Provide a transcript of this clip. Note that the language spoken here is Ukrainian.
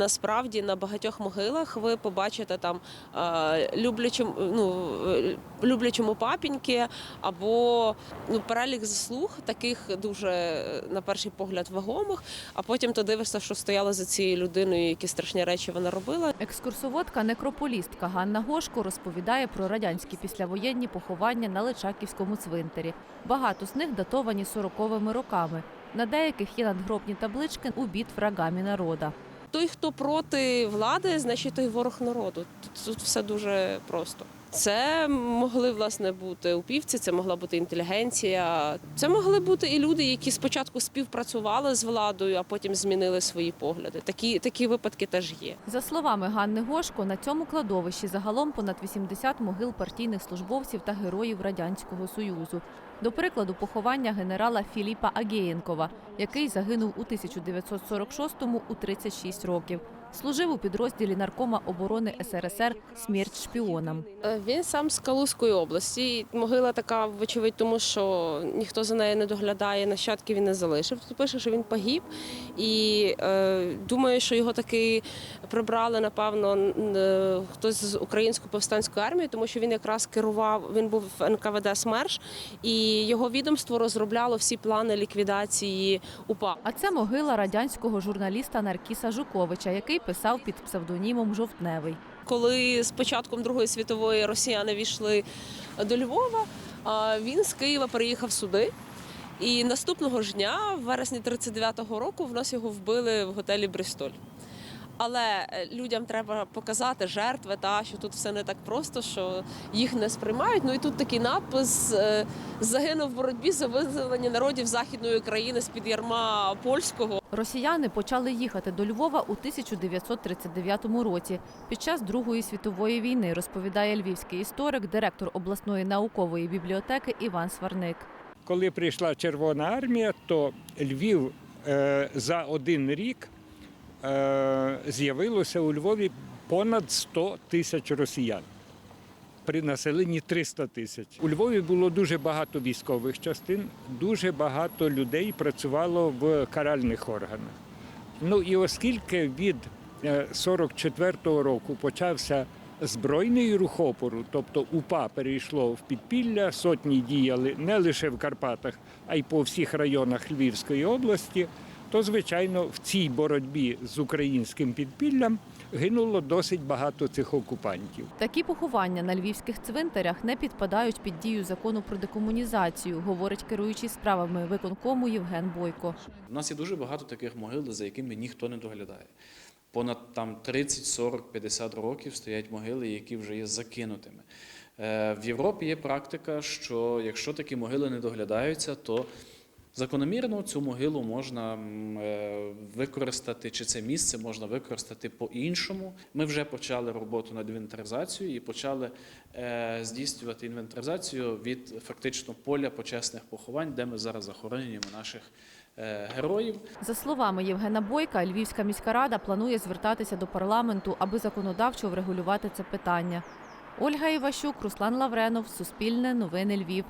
Насправді на багатьох могилах ви побачите там люблячому, ну, е, люблячому папіньки або ну, перелік заслуг, таких дуже е, на перший погляд вагомих. А потім ти дивишся, що стояло за цією людиною, які страшні речі вона робила. Екскурсоводка, некрополістка Ганна Гошко розповідає про радянські післявоєнні поховання на Личаківському цвинтарі. Багато з них датовані 40-ми роками. На деяких є надгробні таблички у бід врагамі народа. Той, хто проти влади, значить той ворог народу. Тут, тут все дуже просто. Це могли власне бути упівці, це могла бути інтелігенція. Це могли бути і люди, які спочатку співпрацювали з владою, а потім змінили свої погляди. Такі, такі випадки теж є. За словами Ганни Гошко, на цьому кладовищі загалом понад 80 могил партійних службовців та героїв Радянського Союзу. До прикладу, поховання генерала Філіпа Агієнкова, який загинув у 1946-му у 36 років. Служив у підрозділі наркома оборони СРСР «Смерть шпіонам». Е, Він сам з Калузької області. Могила така, вочевидь, тому що ніхто за нею не доглядає, нащадки він не залишив. Тут пише, що він погиб. І е, думаю, що його таки прибрали, напевно, е, хтось з української повстанської армії, тому що він якраз керував, він був в НКВД СМЕРШ, і його відомство розробляло всі плани ліквідації УПА. А це могила радянського журналіста Наркіса Жуковича, який писав під псевдонімом Жовтневий. Коли з початком Другої світової росіяни війшли до Львова, він з Києва переїхав сюди. І наступного ж дня, в вересні 39-го року, в нас його вбили в готелі Брістоль. Але е, людям треба показати жертви, та що тут все не так просто, що їх не сприймають. Ну і тут такий надпис е, загинув в боротьбі за визволення народів західної України з під ярма польського. Росіяни почали їхати до Львова у 1939 році під час Другої світової війни, розповідає львівський історик, директор обласної наукової бібліотеки Іван Сварник. Коли прийшла Червона армія, то Львів е, за один рік з'явилося у Львові понад 100 тисяч росіян. При населенні 300 тисяч. У Львові було дуже багато військових частин, дуже багато людей працювало в каральних органах. Ну і оскільки від е, 44-го року почався збройний рух опору, тобто УПА перейшло в підпілля, сотні діяли не лише в Карпатах, а й по всіх районах Львівської області, то звичайно в цій боротьбі з українським підпіллям гинуло досить багато цих окупантів. Такі поховання на львівських цвинтарях не підпадають під дію закону про декомунізацію, говорить керуючий справами виконкому Євген Бойко. У нас є дуже багато таких могил, за якими ніхто не доглядає. Понад там 30, 40, 50 років стоять могили, які вже є закинутими. Е, В Європі є практика, що якщо такі могили не доглядаються, то закономірно цю могилу можна е, використати, чи це місце можна використати по-іншому. Ми вже почали роботу над інвентаризацією і почали е, здійснювати інвентаризацію від фактично поля почесних поховань, де ми зараз захоронюємо наших е, героїв. За словами Євгена Бойка, Львівська міська рада планує звертатися до парламенту, аби законодавчо врегулювати це питання. Ольга Іващук, Руслан Лавренов, Суспільне, Новини Львів.